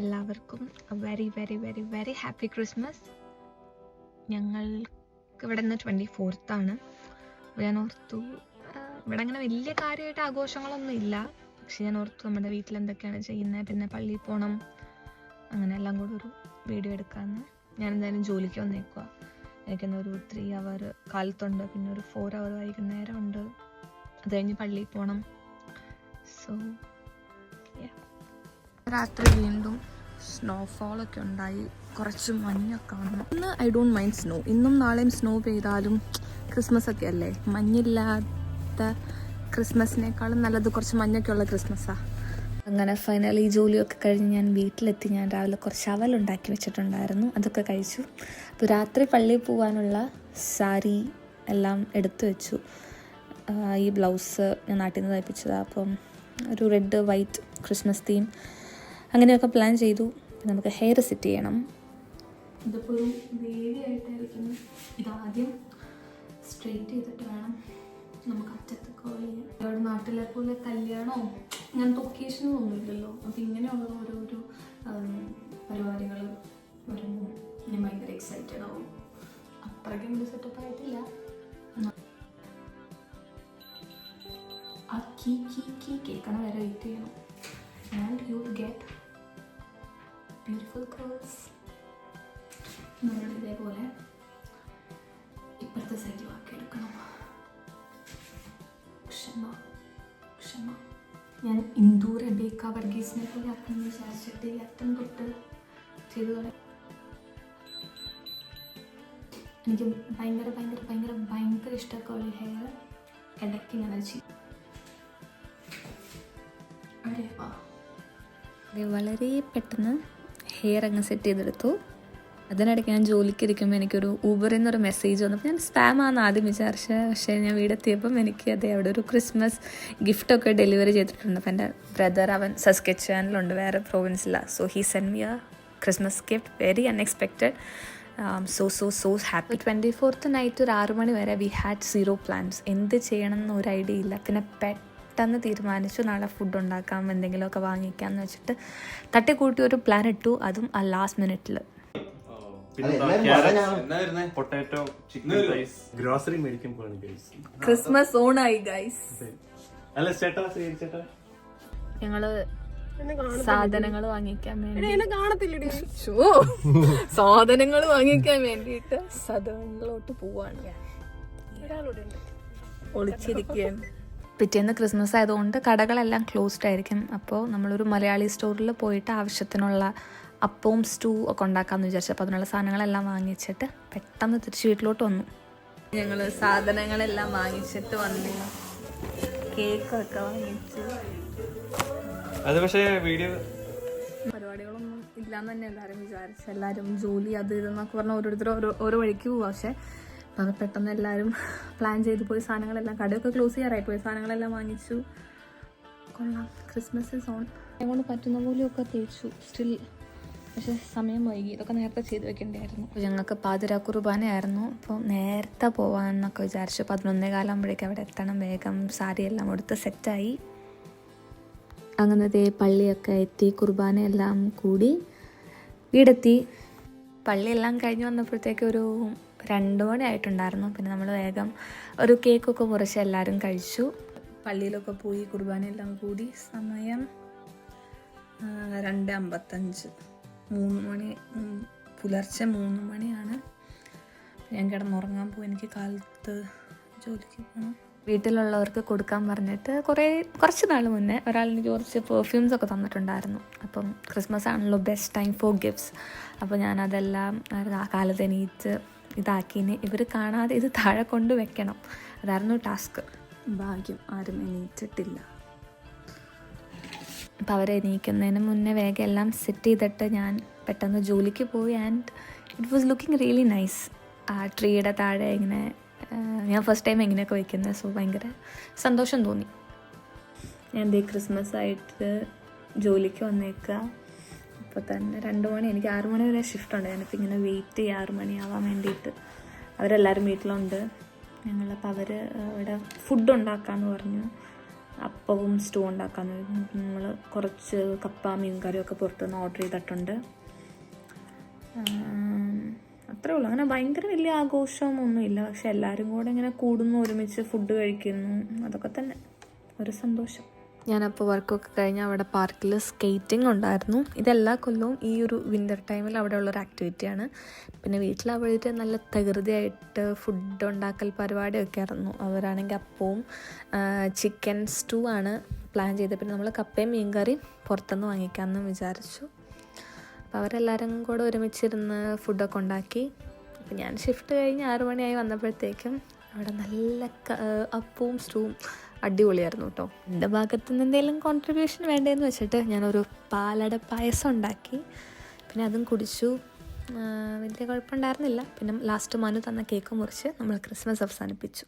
എല്ലാവർക്കും very very very very happy Christmas ഞങ്ങൾക്ക് ഇവിടെ നിന്ന് ട്വന്റി ഫോർത്താണ് ഞാൻ ഓർത്തു ഇവിടെ അങ്ങനെ വലിയ കാര്യമായിട്ട് ആഘോഷങ്ങളൊന്നും ഇല്ല. പക്ഷെ ഞാൻ ഓർത്തു നമ്മുടെ വീട്ടിൽ എന്തൊക്കെയാണ് ചെയ്യുന്നത്? പിന്നെ പള്ളിയിൽ പോകണം അങ്ങനെ എല്ലാം കൂടെ ഒരു വീഡിയോ എടുക്കാമെന്ന്. ഞാൻ എന്തായാലും ജോലിക്ക് വന്നേക്കുക എനിക്കിന്ന് ഒരു ത്രീ അവർ കാലത്തുണ്ട് പിന്നെ ഒരു ഫോർ അവർ വൈകുന്നേരം ഉണ്ട് അത് കഴിഞ്ഞ് പള്ളിയിൽ പോകണം സോ രാത്രി വീണ്ടും സ്നോഫോൾ ഒക്കെ ഉണ്ടായി. കുറച്ച് മഞ്ഞൊക്കെ വന്നു. ഇന്ന് ഐ ഡോണ്ട് മൈൻഡ് സ്നോ ഇന്നും നാളെയും സ്നോ പെയ്താലും ക്രിസ്മസ് ഒക്കെ അല്ലേ? മഞ്ഞില്ലാത്ത ക്രിസ്മസിനേക്കാളും നല്ലത് കുറച്ച് മഞ്ഞൊക്കെ ഉള്ള ക്രിസ്മസാണ് അങ്ങനെ ഫൈനലി ജോലിയൊക്കെ കഴിഞ്ഞ് ഞാൻ വീട്ടിലെത്തി. ഞാൻ രാവിലെ കുറച്ച് അവലുണ്ടാക്കി വെച്ചിട്ടുണ്ടായിരുന്നു. അതൊക്കെ കഴിച്ചു. അപ്പോൾ രാത്രി പള്ളിയിൽ പോകാനുള്ള സാരി എല്ലാം എടുത്തു വെച്ചു. ഈ ബ്ലൗസ് ഞാൻ നാട്ടിൽ നിന്ന് തയ്പ്പിച്ചതാണ് അപ്പം ഒരു റെഡ് വൈറ്റ് ക്രിസ്മസ് തീം അങ്ങനെയൊക്കെ പ്ലാൻ ചെയ്തു. നമുക്ക് ഹെയർ സെറ്റ് ചെയ്യണം. ഇതിപ്പോൾ ഒരു വേദിയായിട്ടായിരിക്കും ഇതാദ്യം സ്ട്രെയിറ്റ് ചെയ്തിട്ട് വേണം നമുക്ക് അറ്റത്ത് കോൾ ചെയ്യാൻ ഇവിടെ നാട്ടിലെ പോലെ കല്യാണമോ അങ്ങനത്തെ ഒക്കേഷനൊന്നും ഒന്നുമില്ലല്ലോ അപ്പോൾ ഇങ്ങനെയുള്ള ഓരോരോ പരിപാടികൾ വരുമ്പോൾ ഞാൻ ഭയങ്കര എക്സൈറ്റഡ് ആവും. അത്രയ്ക്കും ഒരു സെറ്റപ്പ് ആയിട്ടില്ല. ആ കീ കീ കീ കേൾക്കണ ബ്യൂട്ടിഫുൾ കേൾസ് നമ്മൾ ഇതേപോലെ ഇപ്പുറത്തെ സൈഡിൽ ആക്കി എടുക്കണം ക്ഷമ ക്ഷമ ഞാൻ ഇന്ദു റബേക്ക വർഗീസിനെ പോലെ ആക്കണം വിചാരിച്ചിട്ട് അറ്റം തൊട്ട് ചെയ്തു തുടങ്ങി എനിക്ക് ഭയങ്കര ഭയങ്കര ഭയങ്കര ഭയങ്കര ഇഷ്ടമൊക്കെ ഹെയർ ഇടയ്ക്ക് ഇങ്ങനെ ചെയ്യും. വളരെ പെട്ടെന്ന് ഹെയർ അങ്ങ് സെറ്റ് ചെയ്തെടുത്തു. അതിനിടയ്ക്ക് ഞാൻ ജോലിക്ക് ഇരിക്കുമ്പോൾ എനിക്കൊരു ഊബറിൽ നിന്നൊരു മെസ്സേജ് വന്നപ്പോൾ ഞാൻ സ്പാം ആണെന്ന് ആദ്യം വിചാരിച്ചത് പക്ഷേ ഞാൻ വീടെത്തിയപ്പം എനിക്ക് അതെ അവിടെ ഒരു ക്രിസ്മസ് ഗിഫ്റ്റൊക്കെ ഡെലിവറി ചെയ്തിട്ടുണ്ട്. അപ്പോൾ എന്റെ ബ്രദർ അവൻ സസ്കെച്ച് ചാനലുണ്ട് വേറെ പ്രോവിൻസിലാണ് so he send me a Christmas gift very unexpected so so so happy twenty fourth night ഒരു ആറ് മണി വരെ വി ഹാഡ് സീറോ പ്ലാൻസ് എന്ത് ചെയ്യണം എന്നൊരു ഐഡിയ ഇല്ല. പിന്നെ പെട്ടെന്ന് തീരുമാനിച്ചു നാളെ ഫുഡ് ഉണ്ടാക്കാം എന്തെങ്കിലുമൊക്കെ വാങ്ങിക്കാം എന്ന് വെച്ചിട്ട് തട്ടിക്കൂട്ടി ഒരു പ്ലാൻ ഇട്ടു. അതും ആ ലാസ്റ്റ് മിനിറ്റിൽ പൊട്ടാറ്റോ ചിക്കൻ റൈസ് ഗ്രോസറി മേടിക്കാൻ പോവാണ് ഗൈസ് ക്രിസ്മസ് ഓണായി ഗൈസ് അല്ല ചേട്ടാ ശരി ചേട്ടാ. ഞങ്ങൾ സാധനങ്ങൾ വാങ്ങിക്കാൻ വേണ്ടി ഷോ സാധനങ്ങൾ വാങ്ങിക്കാൻ വേണ്ടിയിട്ട് സദനങ്ങളോട്ട് പോവാണ്. ഒളിച്ചിരിക്കുകയാണ്. പിറ്റേന്ന് ക്രിസ്മസ് ആയതുകൊണ്ട് കടകളെല്ലാം ക്ലോസ്ഡ് ആയിരിക്കും. അപ്പോൾ നമ്മളൊരു മലയാളി സ്റ്റോറിൽ പോയിട്ട് ആവശ്യത്തിനുള്ള അപ്പവും സ്റ്റൂ ഒക്കെ ഉണ്ടാക്കാമെന്ന് വിചാരിച്ചു. അപ്പോൾ അതിനുള്ള സാധനങ്ങളെല്ലാം വാങ്ങിച്ചിട്ട് പെട്ടെന്ന് തിരിച്ച് വീട്ടിലോട്ട് വന്നു. ഞങ്ങൾ സാധനങ്ങളെല്ലാം വാങ്ങിച്ചിട്ട് വന്നു. കേക്കൊക്കെ വാങ്ങിച്ചു. അത് പക്ഷേ വീഡിയോ പരിപാടികളൊന്നും ഇല്ലാന്ന് തന്നെ എല്ലാവരും വിചാരിച്ചു. എല്ലാവരും ജോലി അത് ഇതെന്നൊക്കെ പറഞ്ഞ ഓരോരുത്തരും ഓരോ ഓരോ വഴിക്ക് പോവാ. പക്ഷെ അപ്പം പെട്ടെന്ന് എല്ലാവരും പ്ലാൻ ചെയ്ത് പോയി സാധനങ്ങളെല്ലാം കടയൊക്കെ ക്ലോസ് ചെയ്യാറായി പോയി. സാധനങ്ങളെല്ലാം വാങ്ങിച്ചു. കൊള്ളാം. ക്രിസ്മസ് ഇസ് ഓൺ കൊണ്ട് പറ്റുന്ന പോലെയൊക്കെ തേച്ചു. സ്റ്റിൽ പക്ഷെ സമയം വൈകി. ഇതൊക്കെ നേരത്തെ ചെയ്ത് വെക്കേണ്ടായിരുന്നു അപ്പോൾ ഞങ്ങൾക്ക് പാതിര കുർബാനയായിരുന്നു. അപ്പോൾ നേരത്തെ പോകാമെന്നൊക്കെ വിചാരിച്ചു. പതിനൊന്നേ കാലാകുമ്പോഴേക്കും അവിടെ എത്തണം. വേഗം സാരി എല്ലാം എടുത്ത് സെറ്റായി അങ്ങനത്തെ പള്ളിയൊക്കെ എത്തി. കുർബാനയെല്ലാം കൂടി വീടെത്തി. പള്ളിയെല്ലാം കഴിഞ്ഞ് വന്നപ്പോഴത്തേക്ക് ഒരു രണ്ട് മണി ആയിട്ടുണ്ടായിരുന്നു പിന്നെ നമ്മൾ വേഗം ഒരു കേക്കൊക്കെ മുറിച്ച് എല്ലാവരും കഴിച്ചു. പള്ളിയിലൊക്കെ പോയി കുർബാനയെല്ലാം കൂടി. സമയം രണ്ട് അമ്പത്തഞ്ച്. മൂന്ന് മണി പുലർച്ചെ മൂന്ന് മണിയാണ്. ഞാൻ കിടന്നുറങ്ങാൻ പോകും എനിക്ക് കാലത്ത് ജോലിക്ക് പോകണം വീട്ടിലുള്ളവർക്ക് കൊടുക്കാൻ പറഞ്ഞിട്ട് കുറേ കുറച്ച് നാൾ മുന്നേ ഒരാൾ എനിക്ക് കുറച്ച് പെർഫ്യൂംസ് ഒക്കെ തന്നിട്ടുണ്ടായിരുന്നു. അപ്പം ക്രിസ്മസ് ആണല്ലോ ബെസ്റ്റ് ടൈം ഫോർ ഗിഫ്റ്റ്സ് അപ്പോൾ ഞാനതെല്ലാം ആ കാലത്ത് എണീറ്റ് ഇതാക്കിന് ഇവർ കാണാതെ ഇത് താഴെ കൊണ്ട് വെക്കണം. അതായിരുന്നു ടാസ്ക്. ഭാഗ്യം ആരും എണീറ്റിട്ടില്ല. അപ്പോൾ അവരെ എണീക്കുന്നതിന് മുന്നേ വേഗം എല്ലാം സെറ്റ് ചെയ്തിട്ട് ഞാൻ പെട്ടെന്ന് ജോലിക്ക് പോയി and it was looking really nice ആ ട്രീയുടെ താഴെ ഇങ്ങനെ ഞാൻ ഫസ്റ്റ് ടൈം എങ്ങനെയൊക്കെ വയ്ക്കുന്നത് സോ ഭയങ്കര സന്തോഷം തോന്നി. ഞാൻ ദേ ക്രിസ്മസ് ആയിട്ട് ജോലിക്ക് വന്നേക്കുക അപ്പോൾ തന്നെ രണ്ട് മണി എനിക്ക് ആറ് മണി വരെ ഷിഫ്റ്റ് ഉണ്ട്. ഞാനിപ്പോൾ ഇങ്ങനെ വെയിറ്റ് ചെയ്യുക ആറ് മണിയാവാൻ വേണ്ടിയിട്ട്. അവരെല്ലാവരും വീട്ടിലുണ്ട്. ഞങ്ങളപ്പോൾ അവർ ഇവിടെ ഫുഡ് ഉണ്ടാക്കാമെന്ന് പറഞ്ഞു. അപ്പവും സ്റ്റൂ ഉണ്ടാക്കാമെന്ന് പറഞ്ഞു. നമ്മൾ കുറച്ച് കപ്പ മീൻ കറിയൊക്കെ പുറത്തുനിന്ന് ഓർഡർ ചെയ്തിട്ടുണ്ട്. അത്രേ ഉള്ളൂ. അങ്ങനെ ഭയങ്കര വലിയ ആഘോഷമൊന്നുമില്ല. പക്ഷെ എല്ലാവരും കൂടെ ഇങ്ങനെ കൂടുന്നു ഒരുമിച്ച് ഫുഡ് കഴിക്കുന്നു. അതൊക്കെ തന്നെ. ഒരു സന്തോഷം. ഞാനപ്പോൾ വർക്കൊക്കെ കഴിഞ്ഞ് അവിടെ പാർക്കിൽ സ്കേറ്റിംഗ് ഉണ്ടായിരുന്നു. ഇതെല്ലാ കൊല്ലവും ഈ ഒരു വിന്റർ ടൈമിൽ അവിടെ ഉള്ളൊരു ആക്ടിവിറ്റിയാണ് പിന്നെ വീട്ടിൽ അവിടെ നല്ല തകൃതിയായിട്ട് ഫുഡ് ഉണ്ടാക്കൽ പരിപാടിയൊക്കെ ആയിരുന്നു. അവരാണെങ്കിൽ അപ്പവും ചിക്കൻ സ്റ്റൂ ആണ് പ്ലാൻ ചെയ്തത്. പിന്നെ നമ്മൾ കപ്പയും മീൻകറിയും പുറത്തുനിന്ന് വാങ്ങിക്കാമെന്ന് വിചാരിച്ചു. അപ്പോൾ അവരെല്ലാവരും കൂടെ ഒരുമിച്ചിരുന്ന് ഫുഡൊക്കെ ഉണ്ടാക്കി. അപ്പോൾ ഞാൻ ഷിഫ്റ്റ് കഴിഞ്ഞ് ആറു മണിയായി വന്നപ്പോഴത്തേക്കും അവിടെ നല്ല അപ്പവും സ്റ്റൂവും അടിപൊളിയായിരുന്നു കേട്ടോ. എന്റെ ഭാഗത്തു നിന്ന് എന്തെങ്കിലും കോൺട്രിബ്യൂഷൻ വേണ്ടതെന്ന് വെച്ചിട്ട് ഞാനൊരു പാലട പായസം ഉണ്ടാക്കി. പിന്നെ അതും കുടിച്ചു. വലിയ കുഴപ്പമുണ്ടായിരുന്നില്ല. പിന്നെ ലാസ്റ്റ് മനു തന്ന കേക്ക് മുറിച്ച് നമ്മൾ ക്രിസ്മസ് അവസാനിപ്പിച്ചു.